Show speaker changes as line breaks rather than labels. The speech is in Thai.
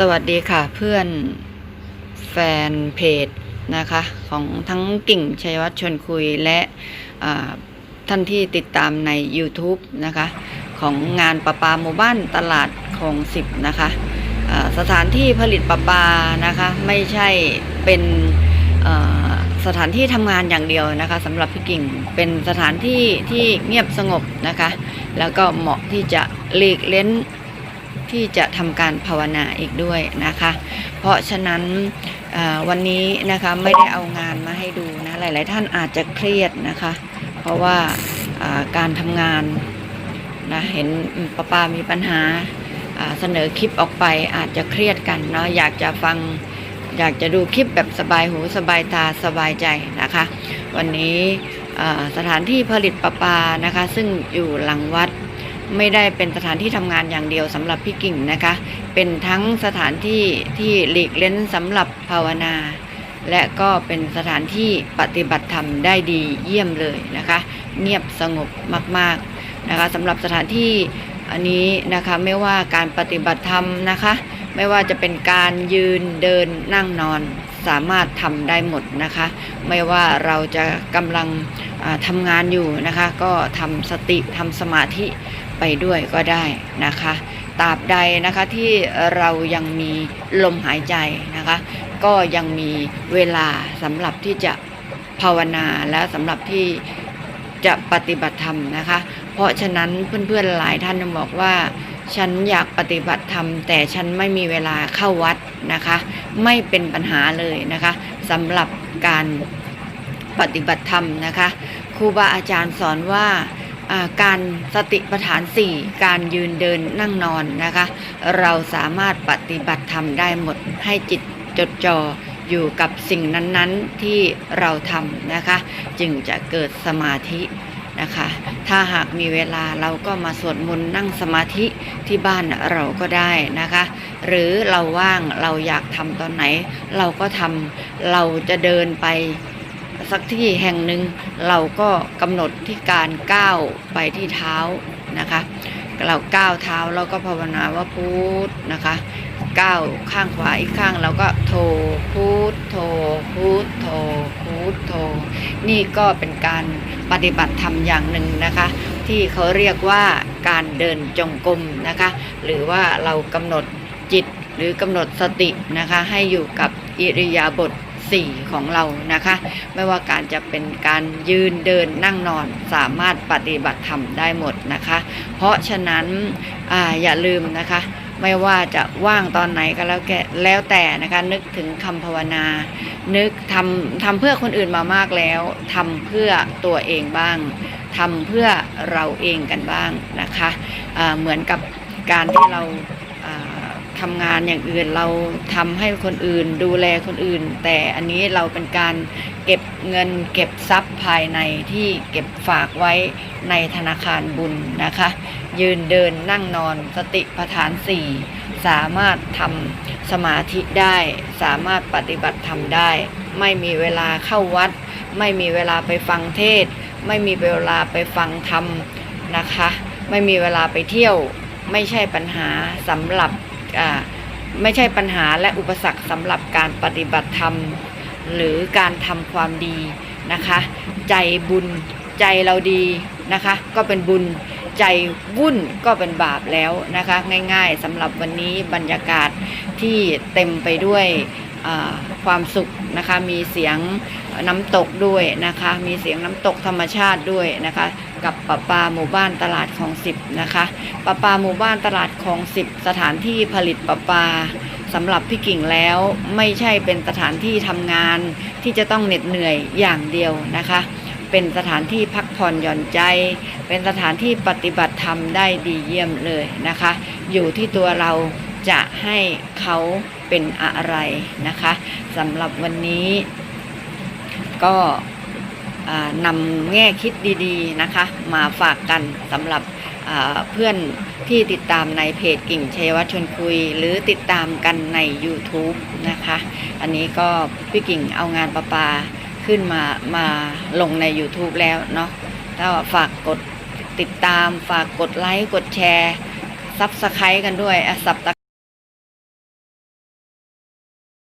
สวัสดีค่ะเพื่อนแฟนเพจนะคะของทั้งกิ่งชัยวัฒน์ชวนคุยและท่านที่ติดตามใน YouTube นะคะของงานประปาหมู่บ้านตลาดคลองสิบนะคะสถานที่ผลิตประปานะคะไม่ใช่เป็นสถานที่ทำงานอย่างเดียวนะคะสำหรับพี่กิ่งเป็นสถานที่ที่เงียบสงบนะคะแล้วก็เหมาะที่จะหลีกเล้น ที่จะทำการภาวนาอีกด้วยนะคะ เพราะฉะนั้นวันนี้นะคะไม่ได้เอางานมาให้ดูนะหลาย ๆ ท่านอาจจะเครียดนะคะ เพราะว่าการทำงานนะเห็นป้าปามีปัญหาเสนอคลิปออกไปอาจจะเครียดกันเนาะอยากจะฟังอยากจะดูคลิปแบบสบายหูสบายตาสบายใจนะคะ วันนี้สถานที่ผลิตประปานะคะ ซึ่งอยู่หลังวัด ไม่ได้เป็นสถานที่ทำงานอย่างเดียวสำหรับพี่กิ่งนะคะ เป็นทั้งสถานที่ที่หลีกเล้นสำหรับภาวนา และก็เป็นสถานที่ปฏิบัติธรรมได้ดีเยี่ยมเลยนะคะ เงียบสงบมากๆนะคะสำหรับสถานที่ อันนี้นะคะไม่ว่าการปฏิบัติธรรมนะคะ ไม่ว่าจะเป็นการยืนเดินนั่งนอนสามารถทำได้หมดนะคะ ไม่ว่าเราจะกำลังทำงานอยู่นะคะ ก็ทำสติทำสมาธิไปด้วยก็ได้นะคะตราบใดนะคะที่เรายังมีลมหายใจนะคะ ก็ยังมีเวลาสำหรับที่จะภาวนาและสำหรับที่จะปฏิบัติธรรมนะคะ เพราะฉะนั้นเพื่อนๆหลายท่านบอกว่าฉันอยากปฏิบัติธรรมแต่ฉันไม่มีเวลาเข้าวัดนะคะ ไม่เป็นปัญหาเลยนะคะสำหรับการปฏิบัติธรรมนะคะครูบาอาจารย์สอนว่าการสติปัฏฐานสี่การยืนเดินนั่งนอนนะคะ เราสามารถปฏิบัติธรรมได้หมดให้จิตจดจ่ออยู่กับสิ่งนั้นๆที่เราทำนะคะ จึงจะเกิดสมาธิ นะคะ ถ้าหากมีเวลาเราก็มาสวดมนต์นั่งสมาธิที่บ้านเราก็ได้นะคะ หรือเราว่างเราอยากทำตอนไหน เราก็ทำเราจะเดินไปสักที่แห่งหนึ่งเราก็กำหนดที่การก้าวไปที่เท้านะคะ เราก้าวเท้าเราก็ภาวนาว่าพุทธนะคะ ก้าวข้างขวาอีกข้างเราก็โทพุทโทพุทโทพุทโท นี่ก็เป็นการปฏิบัติธรรมอย่างหนึ่งนะคะ ที่เขาเรียกว่าการเดินจงกรมนะคะ หรือว่าเรากำหนดจิตหรือกำหนดสตินะคะให้อยู่กับอิริยาบถสี่ของเรานะคะ ไม่ว่าการจะเป็นการยืนเดินนั่งนอนสามารถปฏิบัติธรรมได้หมดนะคะ เพราะฉะนั้นออย่าลืมนะคะ ไม่ว่าจะว่างตอนไหนก็แล้วแกแล้วแต่นะคะ นึกถึงคำภาวนา นึกทำทำเพื่อคนอื่นมามากแล้วทำเพื่อตัวเองบ้างทำเพื่อเราเองกันบ้างนะคะอ่าเหมือนกับการที่เราอ่าทำงานอย่างอื่นเราทำให้คนอื่นดูแลคนอื่น แต่อันนี้เราเป็นการเก็บเงินเก็บทรัพย์ภายในที่เก็บฝากไว้ในธนาคารบุญนะคะ ยืนเดินนั่งนอนสติปัฏฐานสี่สามารถทำสมาธิได้ สามารถปฏิบัติธรรมได้ ไม่มีเวลาเข้าวัด ไม่มีเวลาไปฟังเทศ ไม่มีเวลาไปฟังธรรมนะคะ ไม่มีเวลาไปเที่ยว ไม่ใช่ปัญหาสำหรับไม่ใช่ปัญหาและอุปสรรคสำหรับการปฏิบัติธรรม หรือการทำความดีนะคะ ใจบุญใจเราดีนะคะ ก็เป็นบุญ ใจวุ่นก็เป็นบาปแล้วนะคะ ง่าย ๆสำหรับวันนี้บรรยากาศที่เต็มไปด้วยความสุขนะคะมีเสียงน้ำตกด้วยนะคะ มีเสียงน้ำตกธรรมชาติด้วยนะคะ กับปะปาหมู่บ้านตลาดของสิบนะคะปะปาหมู่บ้านตลาดของสิบสถานที่ผลิตปะปาสำหรับพี่กิ่งแล้วไม่ใช่เป็นสถานที่ทำงานที่จะต้องเหน็ดเหนื่อยอย่างเดียวนะคะ เป็นสถานที่พักผ่อนหย่อนใจ เป็นสถานที่ปฏิบัติธรรมได้ดีเยี่ยมเลยนะคะ อยู่ที่ตัวเราจะให้เขาเป็นอะไรนะคะสำหรับวันนี้ก็นำแง่คิดดีๆนะคะ มาฝากกันสำหรับเพื่อนที่ติดตามในเพจกิ่งชัยวัฒน์ชวนคุย หรือติดตามกันใน YouTube นะคะ อันนี้ก็พี่กิ่งเอางานประปา ขึ้นมามาลงใน YouTube แล้วเนาะถ้าฝากกดติดตามฝากกดไลค์ กดแชร์ซับสไครต์กันด้วยอะสับตะ